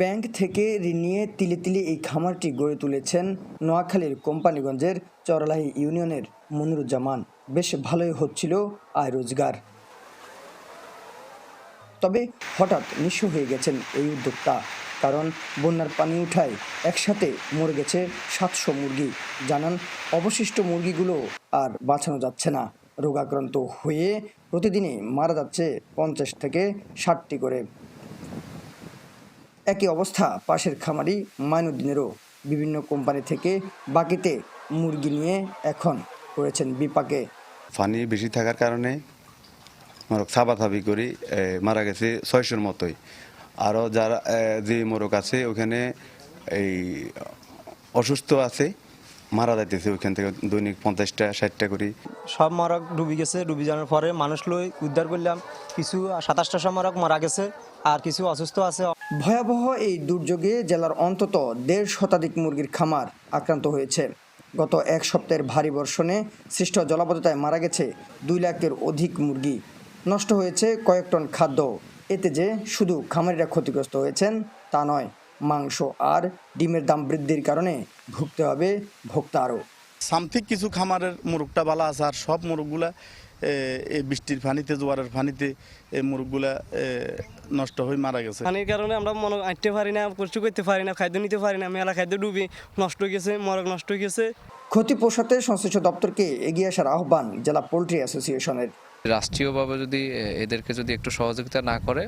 Bank থেকে ঋণ নিয়ে তিলে তিলে এই খামারটি গড়ে তুলেছেন নোয়াখালীর কোম্পানিগঞ্জের চরলাহি ইউনিয়নের মনিরুজ্জামান। বেশ ভালোই হচ্ছিল আয় রোজগার। তবে হঠাৎ নিঃস্ব হয়ে গেছেন এই উদ্যোক্তা। কারণ বন্যার পানি উঠায় একসাথে মরে গেছে সাতশো মুরগি। জানান, অবশিষ্ট মুরগিগুলো আর বাঁচানো যাচ্ছে না। রোগাক্রান্ত হয়ে প্রতিদিনই মারা যাচ্ছে পঞ্চাশ থেকে ষাটটি করে। একই অবস্থা। পাশের খামারি মাইনুদ্দিনেরও বিভিন্ন কোম্পানি থেকে বাকিতে মুরগি নিয়ে এখন করেছেন বিপাকে। পানি বেশি থাকার কারণে মোরগ সাবাথাবি করি মারা গেছে ছয়শোর মতোই। আরও যারা যে মোরগ আছে ওখানে এই অসুস্থ আছে মারা যাইতেছে ওইখান থেকে দৈনিক পঞ্চাশটা ষাটটা করি সব মরক ডুবি গেছে ডুবি যাওয়ার পরে মানুষ লই উদ্ধার করলাম। কিছু সাতাশটা সব মরক মারা গেছে আর কিছু অসুস্থ আছে। ভয়াবহ এই দুর্যোগে জেলার অন্তত দেড় শতাধিক মুরগির খামার আক্রান্ত হয়েছে। গত এক সপ্তাহের ভারী বর্ষণে সৃষ্ট জলাবদ্ধতায় মারা গেছে দুই লাখের অধিক মুরগি। নষ্ট হয়েছে কয়েক টন খাদ্য। এতে যে শুধু খামারিরা ক্ষতিগ্রস্ত হয়েছেন তা নয় মাংস আর ডিমের দাম বৃদ্ধির কারণে ভুগতে হবে ভোক্তা আরও সামথিক কিছু খামারের মুরগটা বালা আছে আর সব মুরগগুলা এ, এই বৃষ্টির পানিতে জোয়ারের পানিতে এই মুরগগুলা নষ্ট হয়ে মারা গেছে। পানির কারণে আমরা মনে আঁটতে পারি না কষ্ট করতে পারি না খাদ্য নিতে পারি না মেলা খাদ্য ডুবি নষ্ট হয়ে গেছে মরগ নষ্ট হয়ে গেছে। ক্ষতি পোষাতে সংশ্লিষ্ট দপ্তরকে এগিয়ে আসার আহ্বান জেলা পোলট্রি অ্যাসোসিয়েশনের। রাষ্ট্রীয়ভাবে যদি এদেরকে যদি একটু সহযোগিতা না করে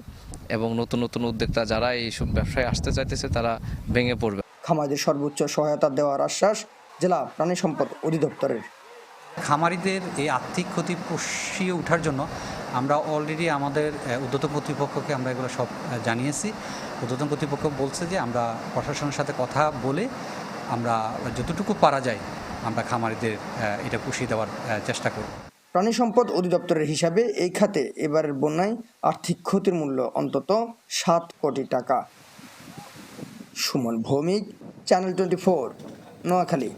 এবং নতুন নতুন উদ্যোক্তা যারা এই সব ব্যবসায় আসতে চাইতেছে তারা ভেঙে পড়বে। খামারদের সর্বোচ্চ সহায়তা দেওয়ার আশ্বাস জেলা প্রাণী সম্পদ অধিদপ্তরের। খামারিদের এই আর্থিক ক্ষতি পুষিয়ে ওঠার জন্য আমরা অলরেডি আমাদের ঊর্ধ্বতন কর্তৃপক্ষকে আমরা এগুলো সব জানিয়েছি। ঊর্ধ্বতন কর্তৃপক্ষ বলছে যে আমরা প্রশাসনের সাথে কথা বলে আমরা যতটুকু পারা যায় আমরা খামারিদের এটা পুষিয়ে দেওয়ার চেষ্টা করব। প্রাণী সম্পদ অধিদপ্তরের হিসাবে এই খাতে এবারের বন্যায় আর্থিক ক্ষতির মূল্য অন্তত সাত কোটি টাকা। Suman Bhowmik channel twenty four Noakhali.